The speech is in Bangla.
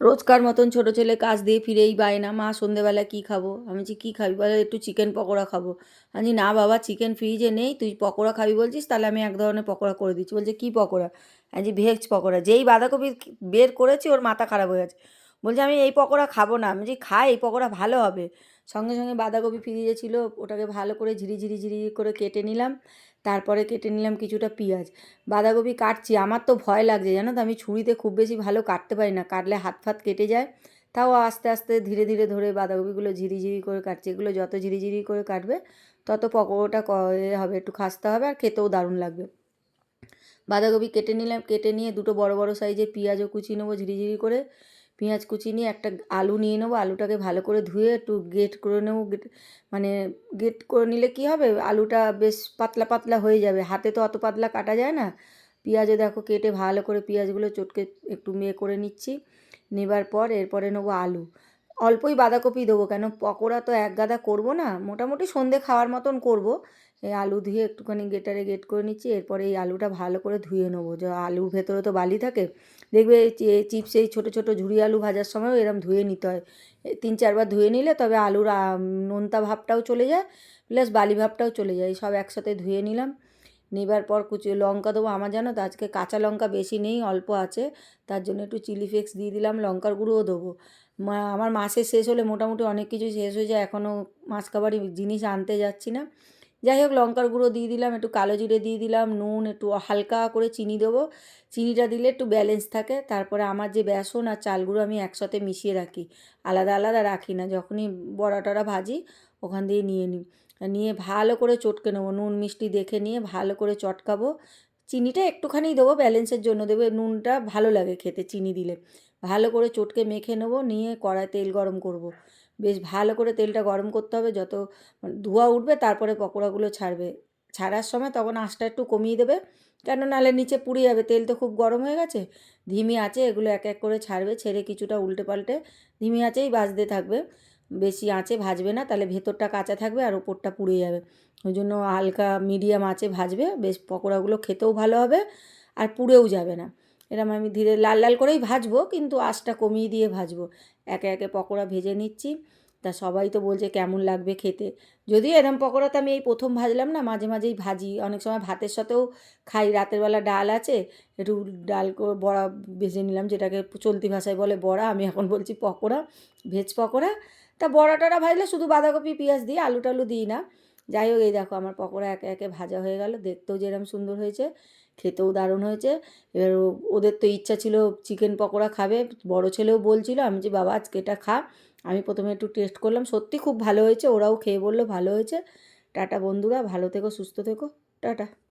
রোজকার মতন ছোটো ছেলে কাজ দিয়ে ফিরেই বায়না মা, সন্ধেবেলা কি খাব? আমি বলছি কী খাবি? বলে, একটু চিকেন পকোড়া খাব। আমি না বাবা চিকেন ফ্রিজে নেই, তুই পকোড়া খাবি বলছিস, তাহলে আমি এক ধরনের পকোড়া করে দিচ্ছি। বলছে, কী পকোড়া? আমি যে ভেজ পকোড়া। যেই বাঁধাকপি বের করেছি, ওর মাথা খারাপ হয়ে গেছে। বলছে, আমি এই পকোড়া খাব না। আমি যে খাই এই পকোড়া ভালো হবে। সঙ্গে সঙ্গে বাঁধাকপি ফ্রিজে ছিল, ওটাকে ভালো করে ঝিরি ঝিরি ঝিরি করে কেটে নিলাম, তারপরে কেটে নিলাম কিছুটা পেঁয়াজ। বাঁধাকপি কাটছি, আমার তো ভয় লাগছে, জানো তো, আমি ছুরিতে খুব বেশি ভালো কাটতে পারি না, কাটলে হাত ফাত কেটে যায়, তাও আস্তে আস্তে ধীরে ধীরে ধরে বাঁধাকপিগুলো ঝিরি ঝিরি করে কাটছি, এগুলো যত ঝিরি ঝিরি করে কাটবে, তত পকোড়াটা হবে, একটু খাস্তা হবে, আর খেতেও দারুণ লাগবে। বাঁধাকপি কেটে নিলাম, কেটে নিয়ে দুটো বড় বড় সাইজের পেঁয়াজও কুচিয়ে নেব ঝিরিঝিরি করে পেঁয়াজ কুচি নিয়ে একটা আলু নিয়ে নেব, আলুটাকে ভালো করে ধুয়ে একটু গেট করে নেব মানে গেট করে নিলে কি হবে? আলুটা বেশ পাতলা পাতলা হয়ে যাবে। হাতে তো অত পাতলা কাটা যায় না। পেঁয়াজে দেখো কেটে ভালো করে পেঁয়াজগুলো চটকে একটু মেয়ে করে নিচ্ছি। নেবার পর এরপরে নেব আলু। অল্পই বাঁধাকপি দেবো কেন? পকোড়া তো এক গাদা করব না। মোটামুটি সন্ধে খাওয়ার মতন করব। এই আলু ধুয়ে একটুখানি গেটারে গেট করে নিচ্ছি। এরপরে এই আলুটা ভালো করে ধুয়ে নেব। যে আলুর ভেতরে তো বালি থাকে। দেখবে চিপস, এই ছোটো ছোটো ঝুড়ি আলু ভাজার সময়ও এরম ধুয়ে নিতে হয়। তিন চারবার ধুয়ে নিলে তবে আলুর নোনতা ভাবটাও চলে যায়, প্লাস বালি ভাবটাও চলে যায়। সব একসাথে ধুয়ে নিলাম। নেবার পর কুচি লঙ্কা দেবো। আমার জানো তো, আজকে কাঁচা লঙ্কা বেশি নেই, অল্প আছে। তার জন্য একটু চিলি ফ্লেক্স দিয়ে দিলাম, লঙ্কার গুঁড়োও দেবো। আমার মাসের শেষ হলে মোটামুটি অনেক কিছু শেষ হয়ে যায়। এখনও মাছ খাবারই জিনিস আনতে যাচ্ছি না। যাই হোক লঙ্কার গুঁড়ো দিয়ে দিলাম, একটু কালো জিরে দিয়ে দিলাম, নুন, একটু হালকা করে চিনি দেবো। চিনিটা দিলে একটু ব্যালেন্স থাকে। তারপরে আমার যে বেসন আর চাল গুঁড়ো আমি একসাথে মিশিয়ে রাখি। আলাদা আলাদা রাখি না, যখনই বড়া টড়া ভাজি ওখান দিয়ে নিয়ে নিই। নিয়ে ভালো করে চটকে নেব, নুন মিষ্টি দেখে নিয়ে ভালো করে চটকাবো। চিনিটা একটুখানি দেবো ব্যালেন্সের জন্য, দেবো নুনটা ভালো লাগে খেতে, চিনি দিলে। ভালো করে চটকে মেখে নেব, নিয়ে কড়ায় তেল গরম করব। বেশ ভালো করে তেলটা গরম করতে হবে। যত মানে ধোঁয়া উঠবে তারপরে পকোড়াগুলো ছাড়বে। ছাড়ার সময় তখন আঁচটা একটু কমিয়ে দেবে। কেন নাহলে নিচে পুড়ে যাবে। তেল তো খুব গরম হয়ে গেছে। ধিমি আছে, এগুলো এক এক করে ছাড়বে, ছেড়ে কিছুটা উল্টে পাল্টে ধিমি আঁচেই ভাজতে থাকবে। বেশি আঁচে ভাজবে না, তাহলে ভেতরটা কাঁচা থাকবে আর ওপরটা পুড়ে যাবে। ওই জন্য হালকা মিডিয়াম আঁচে ভাজবে। বেশ পকোড়াগুলো খেতেও ভালো হবে আর পুড়েও যাবে না। এরম আমি ধীরে লাল লাল করেই ভাজবো, কিন্তু আঁচটা কমিয়ে দিয়ে ভাজবো। একে একে পকোড়া ভেজে নিচ্ছি। তা সবাই তো বলছে কেমন লাগবে খেতে। যদিও এরম পকোড়া তো আমি এই প্রথম ভাজলাম না, মাঝে মাঝেই ভাজি। অনেক সময় ভাতের সাথেও খাই, রাতের বেলা ডাল আছে, একটু ডাল বড়া ভেজে নিলাম, যেটাকে চলতি ভাষায় বলে বড়া। আমি এখন বলছি পকোড়া, ভেজ পকোড়া। তা বড়া টড়া ভাজলে শুধু বাঁধাকপি, পেঁয়াজ দিই আলু টালু দিই না। যাই হোক, এই দেখো আমার পকোড়া একে একে ভাজা হয়ে গেল। দেখতেও যেরম সুন্দর হয়েছে, খেতেও দারুণ হয়েছে। এবার ওদের তো ইচ্ছা ছিল চিকেন পকোড়া খাবে। বড় ছেলেও বলছিল, আমি যে, বাবা, আজকে এটা খা। আমি প্রথমে একটু টেস্ট করলাম। সত্যি খুব ভালো হয়েছে, ওরাও খেয়ে বলল, ভালো হয়েছে। টাটা বন্ধুরা, ভালো থেকো, সুস্থ থেকো। টাটা।